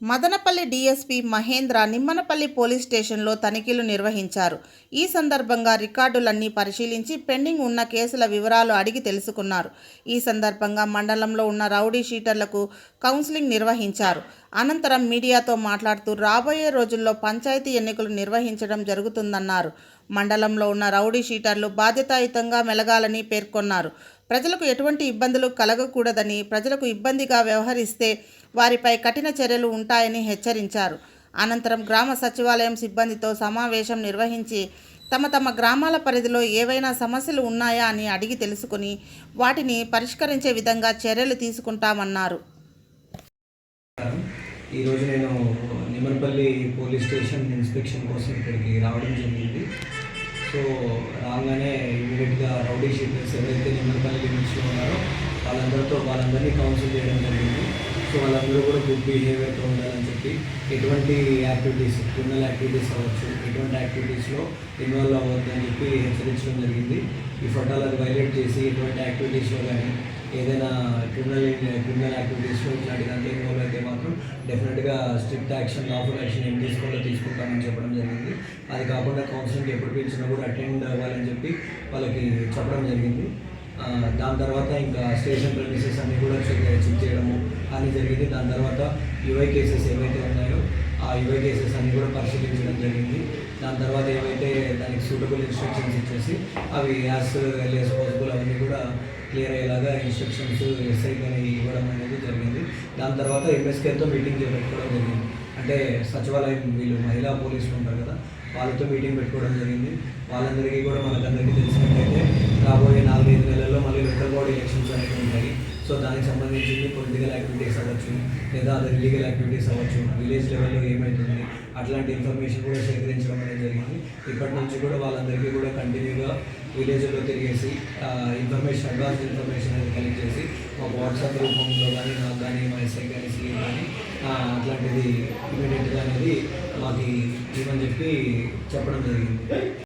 Madanapalle DSP Mahendra Nimmanapalli police స్టేషన్లో తనిఖీలు నిర్వహించారు. ఈ సందర్భంగా రికార్డులన్నీ పరిశీలించి పెండింగ్ ఉన్న కేసుల వివరాలు అడిగి తెలుసుకున్నారు. ఈ సందర్భంగా మండలంలో ఉన్న రౌడీ షీటర్లకు కౌన్సిలింగ్ నిర్వహించారు. అనంతరం మీడియాతో మాట్లాడుతూ రాబోయే రోజుల్లో పంచాయతీ ఎన్నికలు నిర్వహించడం జరుగుతుందన్నారు. మండలంలో ఉన్న రౌడీ షీటర్లు బాధ్యతాయుతంగా మెలగాలని పేర్కొన్నారు. ప్రజలకు ఎటువంటి ఇబ్బందులు కలగకూడదని ప్రజలకు ఇబ్బందిగా వ్యవహరిస్తే వారిపై కఠిన చర్యలు ఉంటాయని హెచ్చరించారు. అనంతరం గ్రామ సచివాలయం సిబ్బందితో సమావేశం నిర్వహించి తమ తమ గ్రామాల పరిధిలో ఏవైనా సమస్యలు ఉన్నాయా అని అడిగి తెలుసుకుని వాటిని పరిష్కరించే విధంగా చర్యలు తీసుకుంటామన్నారు. ఈరోజు నేను నిమ్మనపల్లి పోలీస్ స్టేషన్ ఇన్స్పెక్షన్ కోసం ఇక్కడికి రావడం జరిగింది. సో రాగానే ఇమీడియట్గా రౌడీ షీటర్స్ ఎవరైతే నిమ్మనపల్లి లిమిట్స్లో ఉన్నారో వాళ్ళందరితో వాళ్ళందరినీ కౌన్సిల్ చేయడం జరిగింది. సో వాళ్ళందరూ కూడా గుడ్ బిహేవియర్తో ఉండాలని చెప్పి ఎటువంటి యాక్టివిటీస్ క్రిమినల్ యాక్టివిటీస్ అవ్వచ్చు ఎటువంటి యాక్టివిటీస్లో ఇన్వాల్వ్ అవ్వద్దు అని చెప్పి హెచ్చరించడం జరిగింది. ఈ ఫోటోలు అది వైలేట్ చేసి ఎటువంటి యాక్టివిటీస్లో కానీ ఏదైనా క్రిమినల్ క్రిమినల్ యాక్టివిటీస్లో ఇట్లాంటి దాంట్లో ఇన్వాల్వ్ అయితే మాత్రం డెఫినెట్గా స్ట్రిక్ట్ యాక్షన్ లాఫుల్ యాక్షన్ ఏం తీసుకోవాలో తీసుకుంటామని చెప్పడం జరిగింది. అది కాకుండా కౌన్సిలింగ్ ఎప్పుడు పిలిచినా కూడా అటెండ్ అవ్వాలని చెప్పి వాళ్ళకి చెప్పడం జరిగింది. దాని తర్వాత ఇంకా స్టేషన్ ప్రెమిసెస్ అన్నీ కూడా చెక్ చెక్ అని జరిగింది. దాని తర్వాత యువై కేసెస్ ఏవైతే ఉన్నాయో ఆ యుఐ కేసెస్ అన్ని కూడా పరిశీలించడం జరిగింది. దాని తర్వాత ఏవైతే దానికి సూటబుల్ ఇన్స్ట్రక్షన్స్ ఇచ్చేసి అవి యాస్ ఎల్ యాజ్ పాసిబుల్ అవన్నీ కూడా క్లియర్ అయ్యేలాగా ఇన్స్ట్రక్షన్స్ ఎస్ఐ కానీ ఇవ్వడం అనేది జరిగింది. దాని తర్వాత ఎంఎస్కేతో మీటింగ్ పెట్టుకోవడం జరిగింది. అంటే సచివాలయం వీళ్ళు మహిళా పోలీసులు ఉంటారు కదా వాళ్ళతో మీటింగ్ పెట్టుకోవడం జరిగింది. వాళ్ళందరికీ కూడా మనకందరికీ సో దానికి సంబంధించింది పొలిటికల్ యాక్టివిటీస్ అవ్వచ్చు లేదా అదర్ లీగల్ యాక్టివిటీస్ అవ్వచ్చు విలేజ్ లెవెల్లో ఏమవుతుంది అట్లాంటి ఇన్ఫర్మేషన్ కూడా సేకరించడం అనేది జరిగింది. ఇప్పటి నుంచి కూడా వాళ్ళందరికీ కూడా కంటిన్యూగా విలేజ్లో తిరిగేసి ఇన్ఫర్మేషన్ అడ్వాన్స్ ఇన్ఫర్మేషన్ అనేది కలెక్ట్ చేసి మా వాట్సాప్ రూపంలో కానీ నాకు కానీ మా ఎస్ఐ కానీ సీఎం కానీ అట్లాంటిది ఇమీడియట్గా అనేది మాకు ఇవ్వని చెప్పి చెప్పడం జరిగింది.